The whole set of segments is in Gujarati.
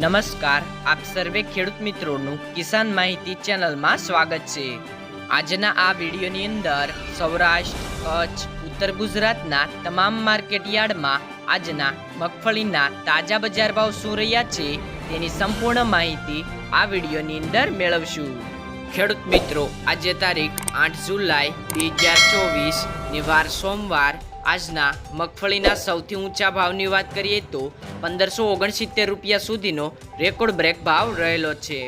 નમસ્કાર, આપ સર્વે ખેડૂત મિત્રોનું કિસાન માહિતી ચેનલમાં સ્વાગત છે. આજના આ વિડીયોની અંદર સૌરાષ્ટ્ર, કચ્છ, ઉત્તર ગુજરાતના તમામ માર્કેટ યાર્ડમાં આજના મગફળીના તાજા બજાર ભાવ શું રહ્યા છે તેની સંપૂર્ણ માહિતી આ વિડીયોની અંદર મેળવશું. ખેડૂત મિત્રો, આજે તારીખ આઠ જુલાઈ બે હજાર ચોવીસ ને વાર સોમવાર આજના મગફળીના સૌથી ઊંચા ભાવની વાત કરીએ તો પંદરસો ઓગણસિત્તેર રૂપિયા સુધીનો રેકોર્ડ બ્રેક ભાવ રહેલો છે.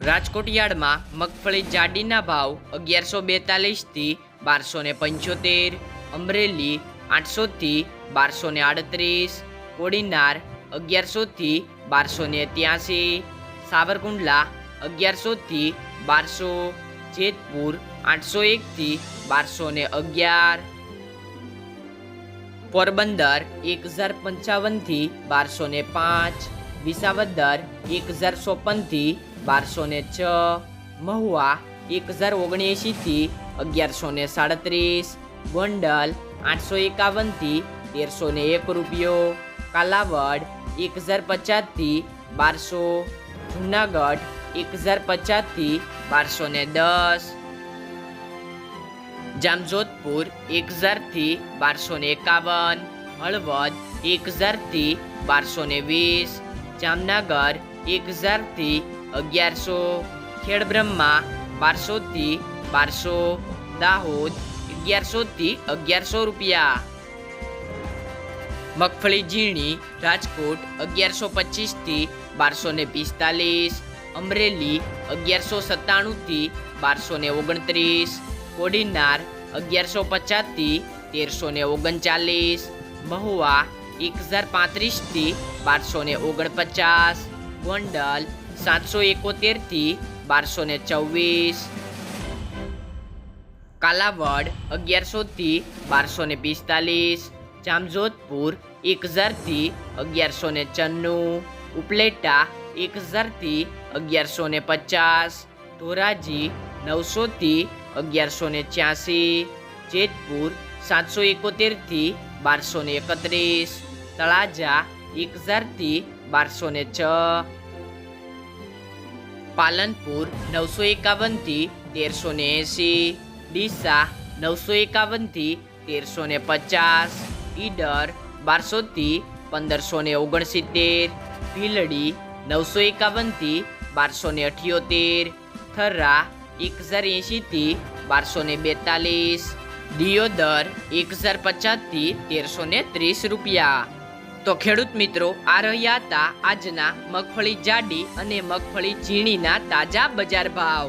રાજકોટ યાર્ડમાં મગફળી જાડીના ભાવ અગિયારસો બેતાલીસથી બારસો ને પંચોતેર, અમરેલી આઠસોથી બારસો ને આડત્રીસ, કોડીનાર અગિયારસોથી બારસો ને ત્યાસી, સાવરકુંડલા અગિયારસોથી બારસો જેતપુર આઠસો એકથી બારસો ને અગિયાર. પોરબંદર એક હજાર પંચાવનથી બારસો ને પાંચ. વિસાવદર એક હજાર ચોપનથી બારસો ને છ. મહુવા એક હજાર ઓગણએંશીથી અગિયારસો ને સાડત્રીસ. ગોંડલ આઠસો એકાવનથી તેરસો ને એક રૂપિયો. કાલાવડ એક હજાર પચાસથી બારસો. જુનાગઢ એક હજાર પચાસથી બારસો ને દસ. જામજોધપુર એક હજારથી બારસો ને એકાવન. હળવદ એક હજારથી બારસો ને વીસ. જામનગર એક હજારથી અગિયારસો. ખેડબ્રહ્મા બારસોથી બારસો. દાહોદ અગિયારસોથી અગિયારસો રૂપિયા. મગફળી ઝીણી રાજકોટ અગિયારસો પચીસથી બારસો ને પિસ્તાલીસ. અમરેલી અગિયારસો સત્તાણુંથી બારસો ને ઓગણત્રીસ. કોડીનાર અગિયારસો પચાસથી તેરસો ને ઓગણચાલીસ. મહુવા એક હજાર પાંત્રીસથી બારસો ને ઓગણપચાસ. ગોંડલ સાતસો એકોતેરથી બારસો ને ચોવીસ. કાલાવડ અગિયારસોથી બારસો ને પિસ્તાલીસ. જામજોધપુર એક હજારથી અગિયારસો ને ચન્નું ઉપલેટા એક હજારથી અગિયારસો ને પચાસ, ધોરાજી નવસોથી અગિયારસો ને છ્યાસી, જેતપુર સાતસો એકોતેરથી બારસો ને એકત્રીસ, તળાજા એક હજારથી બારસો ને છ, પાલનપુર નવસો એકાવનથી તેરસો ને એંસી, ડીસા નવસો એકાવનથી તેરસો ને પચાસ, ઈડર બારસોથી પંદરસો ને ઓગણસિત્તેર, ભીલડી નવસો એકાવનથી બારસો ને અઠ્યોતેર થરા એક હજાર એંશીથી બારસો ને બેતાલીસ દિયોદર એક હજાર પચાસથી તેરસો ને ત્રીસ રૂપિયા તો ખેડૂત મિત્રો આ રહ્યા હતા આજના મગફળી જાડી અને મગફળી ઝીણીના તાજા બજાર ભાવ